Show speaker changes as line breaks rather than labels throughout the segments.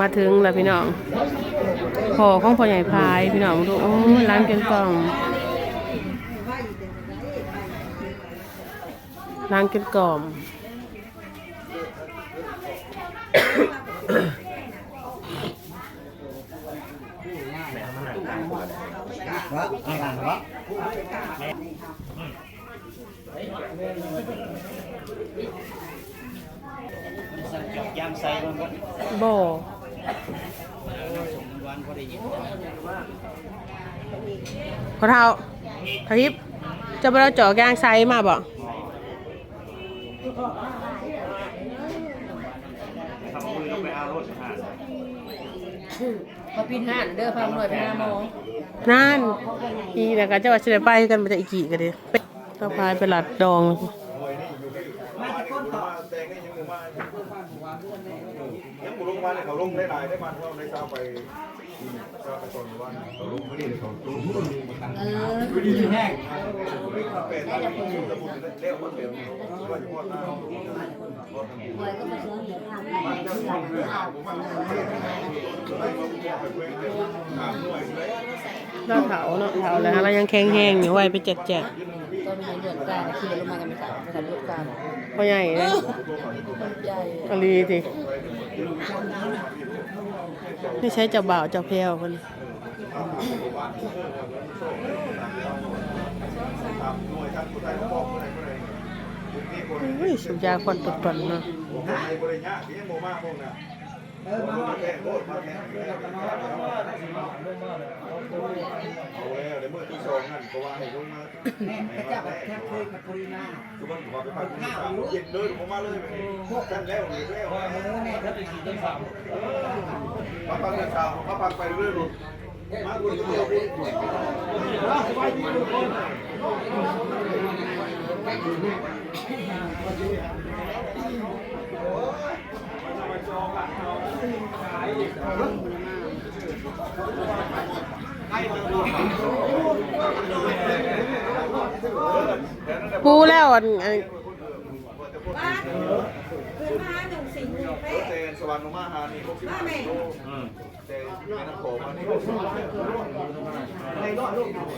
มาถึงแล้วพี่น้องพอของพ่อใหญ่พายพี่น้องดูโอ้ร้านเกันกล่องร้านกันกล่อม
ยามใส่มันก็
บ่
สมวันก็ได้ยิน
ขอเท้าทาทิพย์จะไปเราเจาะแกงไซมาบ่
ทำมือไปเอารถผ่าน
พอปีนห้านเด้อพาหน่วยไปหาหมอ
นั่นอีนะก็จะว่าจะได้ไปกันมาจะอีกกี่กันดิไปต้องพายไปหลัดดอง
ยังบุลงมานี่ยเขาลงได้หลายได้มาเขาได้เช้าไปเช้าไปตอนวันเขาลงไม่ได้เขาลง
เออ
เป็นตอนนี้สมุนเลี้ยวคนเดียวว่าอยู่ว่า
หน่วยก็มาซื้อเหรียญทำให้เพื่อนเพื่อเอา
เราเถาเนาะเถาแล้วเรายังแข็งแห้งอยู่ไว้ไปแจกแจก
ตอนนี้เดือดกลางขี่รถมากันไม่สาวไม่สาวรถกลาง
พ่อใหญ่เลย
ใหญ่
อลีสินี่ใช้เจ้าบ่าวเจ้าแพรวคน
ตามหน่วยท่านผู้ใดเขาบอกผู้ใดผู้ใดนี่คน
อุ้ยสุดยาควันตุ่นๆเนาะ
ผมให้บริญญาที่ยังโมมาวกน่ะเออมาแค่โคตรมาแค่เอาแล้วในเมื่อที่สองนั่นก็ว่าให้ลงมาแม่พระเจ้าแบบแค่เคยกับปริมาคือมันว่าไปพักที่สามเย็นเลยผมมาเลยพวกกันแล้วหรือแล้วมาพักกันสามมาพักไปเรื่อยๆมาคนเดียวสบายดีทุกคน
ปู แล้วอันอัน
เตนสวรรค์มาหานี่พวกที่มาโลเตนแม่น้ำโขงมานี่พวกที่มา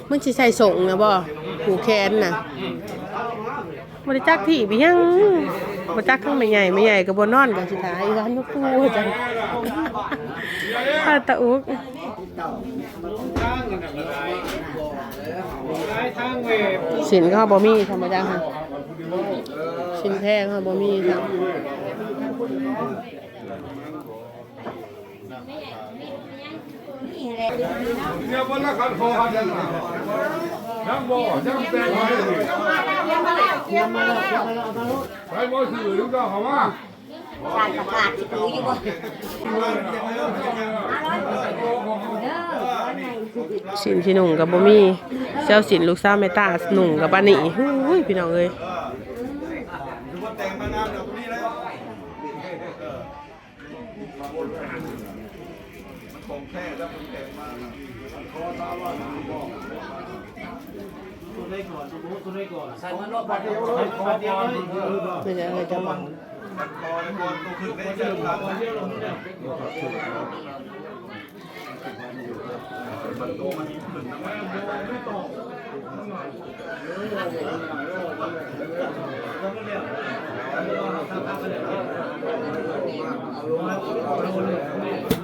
มึงสิใส่ส่งนะบ่ผูแขนน่ะบ่ได้จักที่ไปยัง บ่จักทั้งไม่ใหญ่ไม่ใหญ่ก็บ่นอนกันสุดท้ายวันบ่ปูจังอาตะอุกสินก็บ่มีธรรมดาค่ะสินแท้ก็บ่มีค่ะ
เดี๋ยววันละคันคอคันยัง ยังบ่ยังแต่งไว้ไปบ่ถือลูกก็เขาว่า
การประกาศสิปูอยู่บ่
สินที่หนุ่งกับบ่มีเจ้าสินลูกสาวแม่ตาหนุ่งกับบ้านนี่หูยพี่น้องเอ้ย
ทุกคนแต่งมางามแบบนี้แล้วมัน คงแท้แล้วมันแต่งมาคอตาว่าบอก
ใส่มันรถบัดเดียวเลยบัดเดียวเลย
ไม่ใช่อะไรจะบัง
มันคอในบอลตัวขึ้นได้เจอครับมันโตมันมีขึ้นนะไม่ตกอ้าวยกเ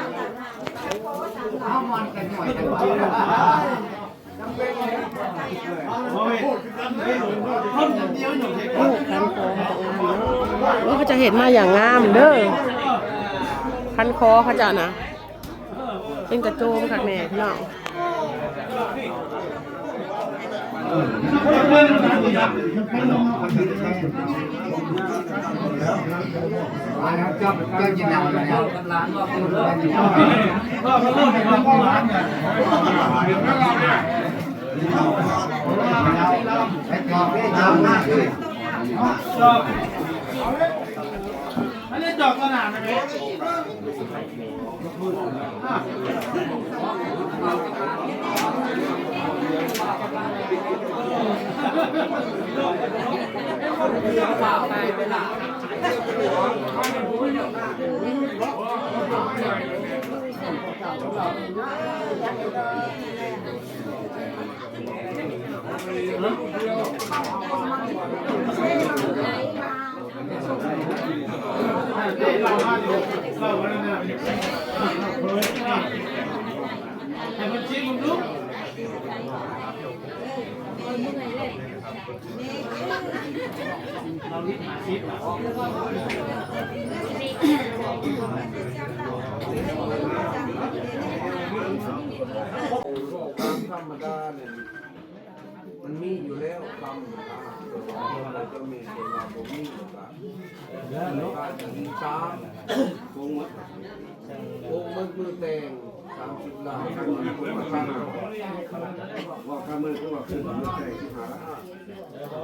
กิน
ลูกคันคอเออเขาจะเห็นมาอย่างงามเด้อพันคอเขาจะนะเป็นกระโจมค่ะแม่พี่น้อง
ตาม ไปเป็นหลัก ธรรมดาเนี่ยมันมีอยู่แล้วคำนะเราจะมีเป็นว่าผมมีโอกาสการถึงสามวงมัดวงมัดมือแตง สามสิบล้านมาทำว่าข้ามือก็ว่าขึ้นมือแตงที่หา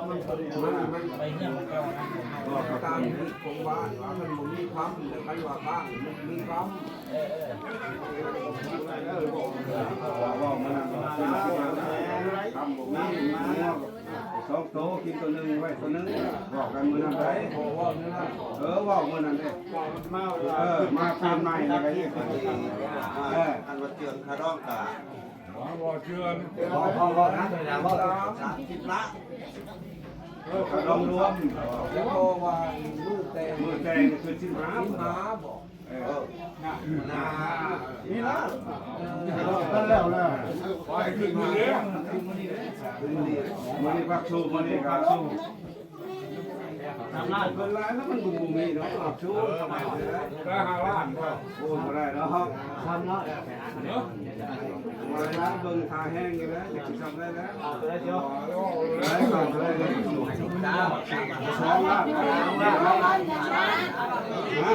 มันมันบอกตามที่ของบ้านว่ามันมีคำแต่กันว่าข้างมันมีคำว่ามันทำผมนี่ สองโตกินตัวหนึ่งไว้ตัวหนึ่งบอกกันมือนั่นได้เออว่ามือนั่นเลยเออมาตามในอะไรนี่
อันวัดเจือนคาร้องกา
พอพอพอนะพอตาม
สามสิบละ
ลองรวมแล้วก็วางมือแตงมือแตงคือสินห้าหาบอกนานี่ละกันแล้วนะไปขึ้นมาแล้วมันนี่พักชูมันนี่พักชู ทำร้านเป็นร้านแล้วมันบุ้มมีเนาะพักชูก็ห้าล้านก็โอนมาได้เนาะทำเนาะมาร้านเบิ่งทาแห้งกันแล้วจะทำได้แล้วได้เดียวได้ก่อนได้เลยสองล้านสองล้านฮะ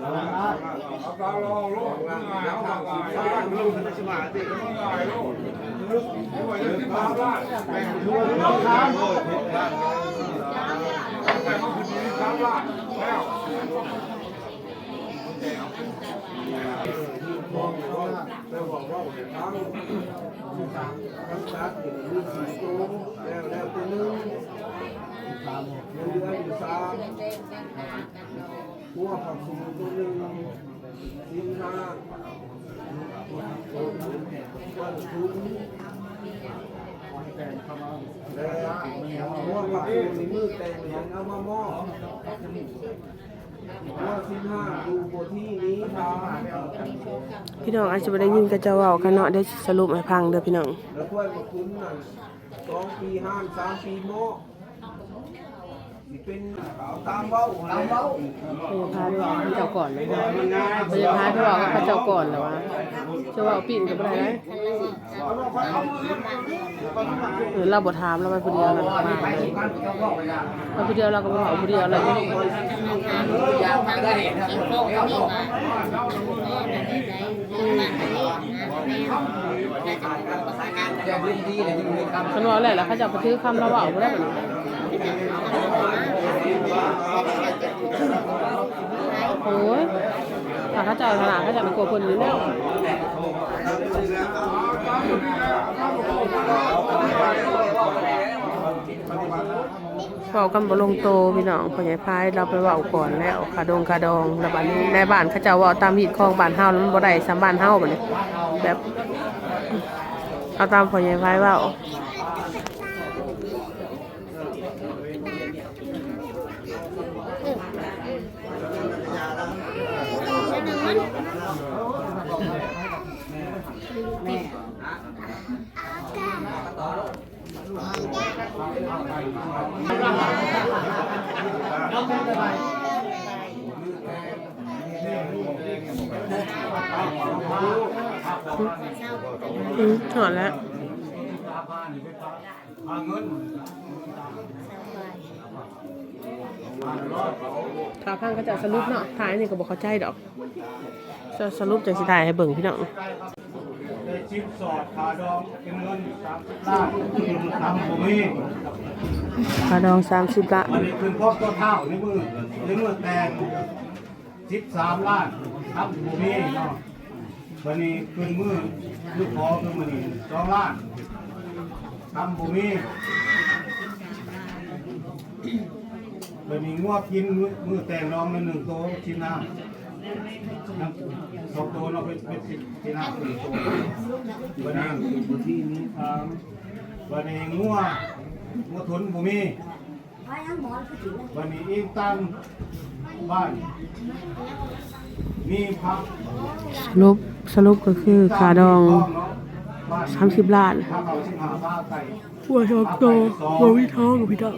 สองล้านเอาตาลองลูกง่ายเอาง่ายเอาลูกสมาธิง่ายลูกไม่ไหวจะตามล้านแบ่งช่วยน้องทา แล้วบอกว่าไปบอกว่าทั้งทั้งชัดอยู่ในสี่ตัวแล้วแล้วตัวนึงเงินเดืออยู่สามหัวผักสูตัวนึงสินห้าวันทุ นแล้วหัวผักสูในมือแต่งยังเอามามอบหัวสินห้าดูบทที่นี้ทำ
พี่น้องอาจจะไม่ได้ยินก็จะเว้ากันเนาะได้สรุปให้พังเด้อพี่น้อง
แล้วถ้วยมาคุ้นนั่นสองปีห้ามสามปีโม่สิเป็น ตามเบ้าตามเบ้า
พยาพาไปบอกเขาเจ้าก่อนเลยพยาพาไปบอกกับเจ้าก่อนแล้ววะจะว่าเอาปิ่นกับอะไรนะเออเราบ่ถามเราไปผู้เดียวเราก็มาเลยไปผู้เดียวเราก็บ่เดียวเลย
อยากทำได้เห็นโลกนี้มาเออแบบนี้ไหนมาอันว่าษาการ
อย่าดีดีเลยคั
นว่าและแล้วเขาจะเอาไปถือคำเราเว้าบ่ได้บัดนี้โอ้ยถ้า เขาจะเอาขนาดเขาจะไปกลัวคนอยู่แล้วเว้ากันบ่ลงโตพี่น้องพ่อใหญ่พายเราไปเว้าก่อนแล้วขาดงขาดองแล้วบัดนี้ในบ้านเขาเจ้าเว้าตามฮีดของบ้านเฮาแล้วมันบ่ได้สามบ้านเฮาบัดนี้แบบเอาตามพ่อใหญ่พายเว้า อืมถอดแล้ว
หาเงิน
ขาพังก็จะสรุปเนาะท้ายนี่ก็บอกเขาใจดอก จะสรุปจังสิถ่ายให้เบิ่งพี่น้อง
ชิปสอดขาดองเป็นเงินสามสิบล้านทำผมนี่
ขาดองสามสิบละ
วันนี้คืนพบตัวเท่าในมือในมือแตงสิบสามล้านทำผมนี่เนาะวันนี้คืนมือลูกขอคือมือนี่สองล้านทำผมนี่วันนี้งวดกินมือมือแตงรองในหนึ่งโต๊ะชิ้นน้ำ น้ำสองต๊ะเราเป็นเป็นชิ้นน้ำหนึ่งโต๊ะวันนี้วันที่นี้ครับวันนี้งัวงัวทุนบุมีวันนี้อิงตังบ้านมีพัก
สรุปสรุปก็คือขาดองสามสิบล้าน
พักเขาชิมหาบ้าไก่
หัวชอกโตโบวิท้องกับพี่น้อง